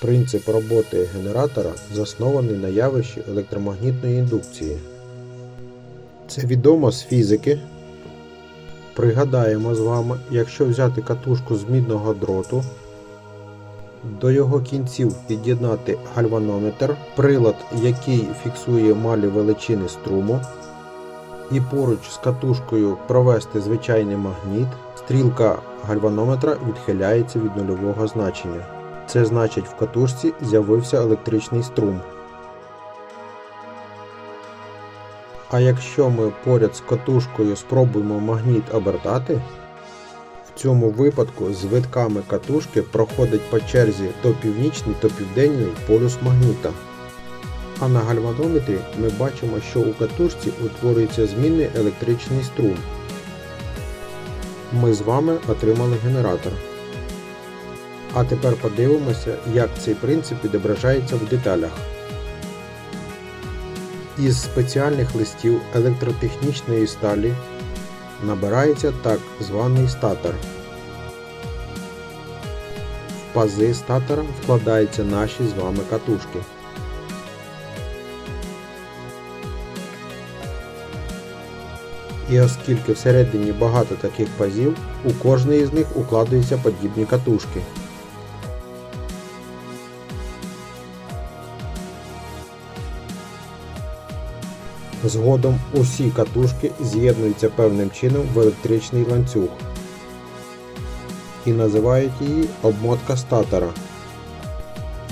Принцип роботи генератора заснований на явищі електромагнітної індукції. Це відомо з фізики. Пригадаємо з вами, якщо взяти катушку з мідного дроту, до його кінців під'єднати гальванометр, прилад, який фіксує малі величини струму, і поруч з катушкою провести звичайний магніт, стрілка гальванометра відхиляється від нульового значення. Це значить в катушці з'явився електричний струм. А якщо ми поряд з катушкою спробуємо магніт обертати, в цьому випадку з витками катушки проходить по черзі то північний, то південний полюс магніта. А на гальванометрі ми бачимо, що у катушці утворюється змінний електричний струм. Ми з вами отримали генератор. А тепер подивимося, як цей принцип відображається в деталях. Із спеціальних листів електротехнічної сталі набирається так званий статор. В пази статора вкладаються наші з вами катушки. І оскільки всередині багато таких пазів, у кожний із них укладаються подібні катушки. Згодом усі катушки з'єднуються певним чином в електричний ланцюг і називають її обмотка статора.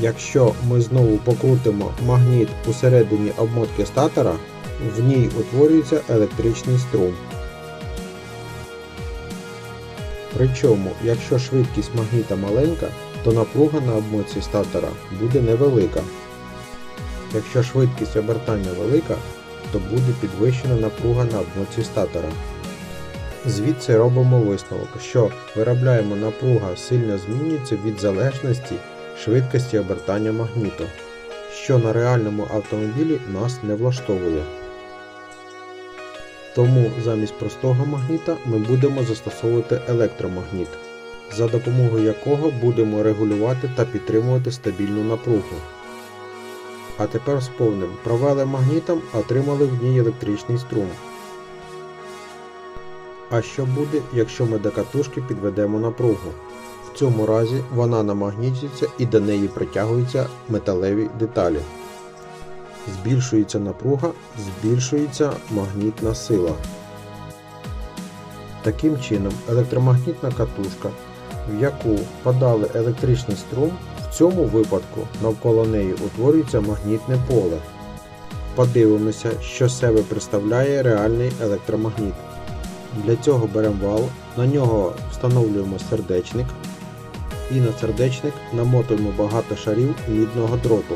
Якщо ми знову покрутимо магніт усередині обмотки статора, в ній утворюється електричний струм. Причому, якщо швидкість магніта маленька, то напруга на обмотці статора буде невелика. Якщо швидкість обертання велика, то буде підвищена напруга на обмотці статора. Звідси робимо висновок, що виробляємо напруга сильно змінюється від залежності швидкості обертання магніту, що на реальному автомобілі нас не влаштовує. Тому замість простого магніта ми будемо застосовувати електромагніт, за допомогою якого будемо регулювати та підтримувати стабільну напругу. А тепер сповним. Провели магнітом, отримали в ній електричний струм. А що буде, якщо ми до катушки підведемо напругу? В цьому разі вона намагнітиться і до неї притягуються металеві деталі. Збільшується напруга, збільшується магнітна сила. Таким чином, електромагнітна катушка, в яку подали електричний струм, в цьому випадку навколо неї утворюється магнітне поле. Подивимося, що себе представляє реальний електромагніт. Для цього беремо вал, на нього встановлюємо сердечник і на сердечник намотуємо багато шарів мідного дроту.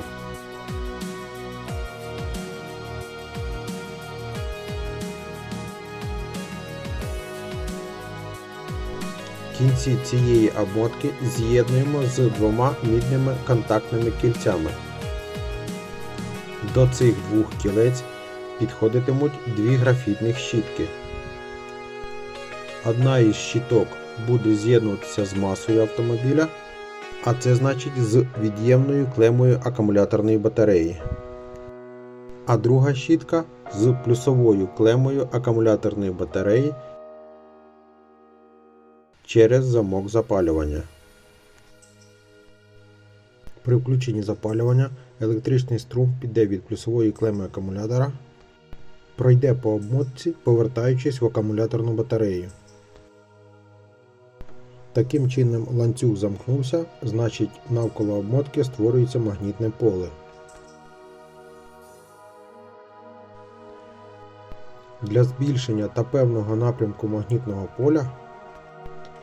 Кінці цієї обмотки з'єднуємо з двома мідними контактними кільцями. До цих двох кілець підходитимуть дві графітних щітки. Одна із щиток буде з'єднуватися з масою автомобіля, а це значить з від'ємною клемою акумуляторної батареї. А друга щітка з плюсовою клемою акумуляторної батареї через замок запалювання. При включенні запалювання електричний струм піде від плюсової клеми акумулятора, пройде по обмотці, повертаючись в акумуляторну батарею. Таким чином ланцюг замкнувся, значить навколо обмотки створюється магнітне поле. Для збільшення та певного напрямку магнітного поля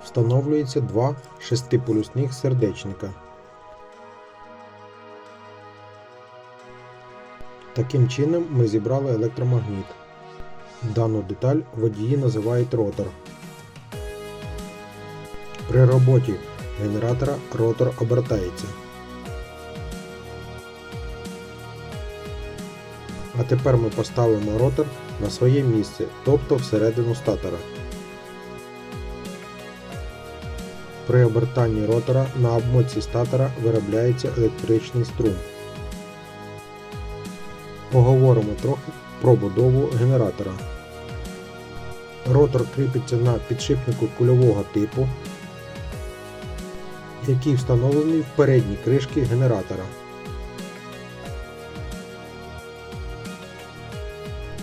встановлюється два шестиполюсних сердечника. Таким чином ми зібрали електромагніт. Дану деталь водії називають ротор. При роботі генератора ротор обертається. А тепер ми поставимо ротор на своє місце, тобто всередину статора. При обертанні ротора на обмотці статора виробляється електричний струм. Поговоримо трохи про будову генератора. Ротор кріпиться на підшипнику кульового типу, який встановлений в передній кришці генератора.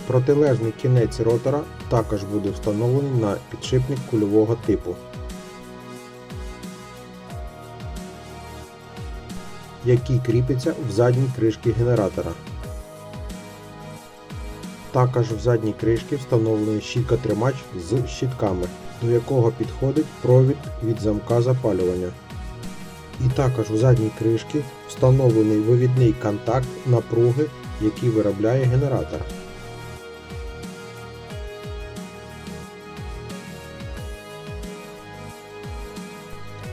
Протилежний кінець ротора також буде встановлений на підшипник кульового типу, який кріпиться в задній кришці генератора. Також в задній кришці встановлений щіткотримач з щітками, до якого підходить провід від замка запалювання. І також в задній кришці встановлений вивідний контакт напруги, який виробляє генератор.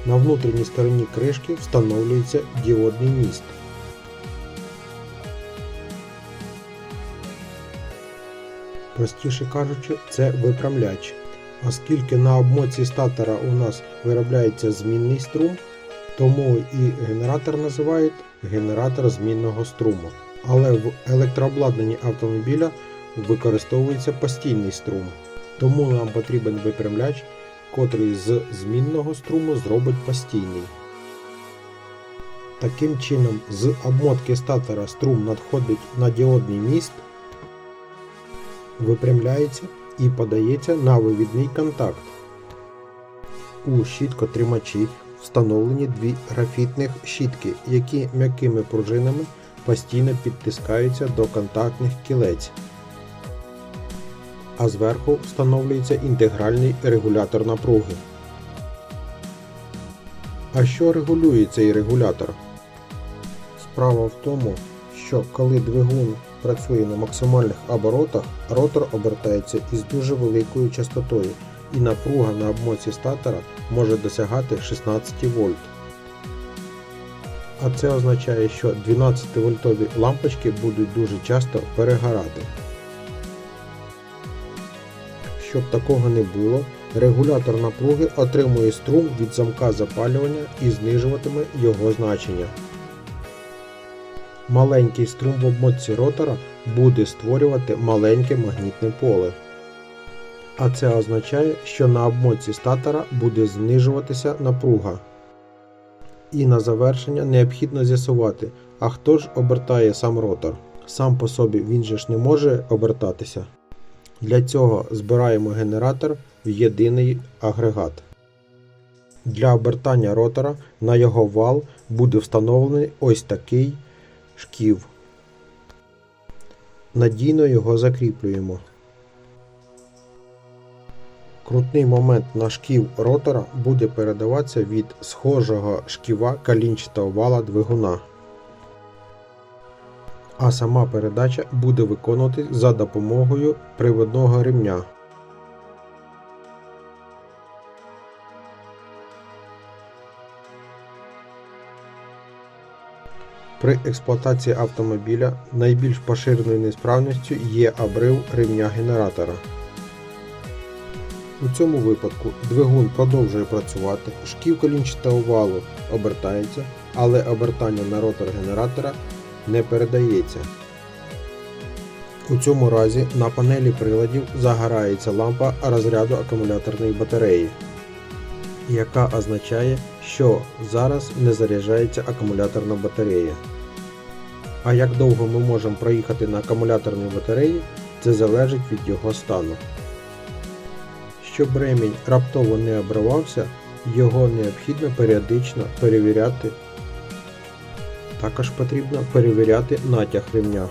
На внутрішній стороні кришки встановлюється діодний міст. Простіше кажучи, це випрямляч. Оскільки на обмотці статора у нас виробляється змінний струм, тому і генератор називають генератор змінного струму. Але в електрообладнанні автомобіля використовується постійний струм. Тому нам потрібен випрямляч, котрий з змінного струму зробить постійний. Таким чином, з обмотки статора струм надходить на діодний міст, випрямляється і подається на вивідний контакт. У щіткотримачі встановлені дві графітних щітки, які м'якими пружинами постійно підтискаються до контактних кілець. А зверху встановлюється інтегральний регулятор напруги. А що регулює цей регулятор? Справа в тому, що коли двигун працює на максимальних оборотах, ротор обертається із дуже великою частотою і напруга на обмотці статора може досягати 16 вольт. А це означає, що 12 вольтові лампочки будуть дуже часто перегорати. Щоб такого не було, регулятор напруги отримує струм від замка запалювання і знижуватиме його значення. Маленький струм в обмотці ротора буде створювати маленьке магнітне поле. А це означає, що на обмотці статора буде знижуватися напруга. І на завершення необхідно з'ясувати, а хто ж обертає сам ротор. Сам по собі він же ж не може обертатися. Для цього збираємо генератор в єдиний агрегат. Для обертання ротора на його вал буде встановлений ось такий шків. Надійно його закріплюємо. Крутний момент на шків ротора буде передаватися від схожого шківа калінчатого вала двигуна. А сама передача буде виконувати за допомогою приводного ремня. При експлуатації автомобіля найбільш поширеною несправністю є обрив ремня генератора. У цьому випадку двигун продовжує працювати, шків колінчатого валу обертається, але обертання на ротор генератора не передається. У цьому разі на панелі приладів загорається лампа розряду акумуляторної батареї, яка означає, що зараз не заряджається акумуляторна батарея. А як довго ми можемо проїхати на акумуляторній батареї, це залежить від його стану. Щоб ремінь раптово не обривався, його необхідно періодично перевіряти. Також потрібно перевіряти натяг ремня.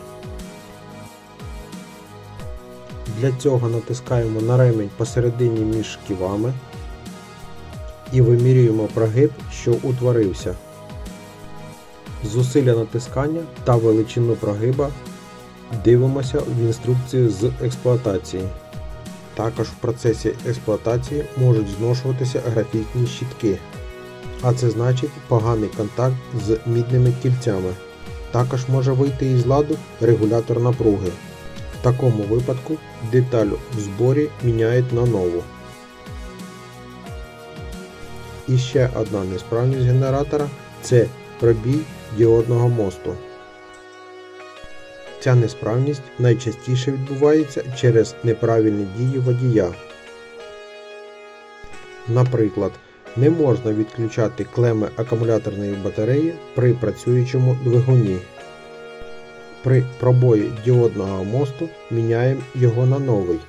Для цього натискаємо на ремінь посередині між шківами і вимірюємо прогиб, що утворився. Зусилля натискання та величину прогиба дивимося в інструкції з експлуатації. Також в процесі експлуатації можуть зношуватися графітні щітки, а це значить поганий контакт з мідними кільцями. Також може вийти із ладу регулятор напруги. В такому випадку деталь в зборі міняють на нову. І ще одна несправність генератора це пробій діодного мосту. Ця несправність найчастіше відбувається через неправильні дії водія. Наприклад, не можна відключати клеми акумуляторної батареї при працюючому двигуні. При пробої діодного мосту міняємо його на новий.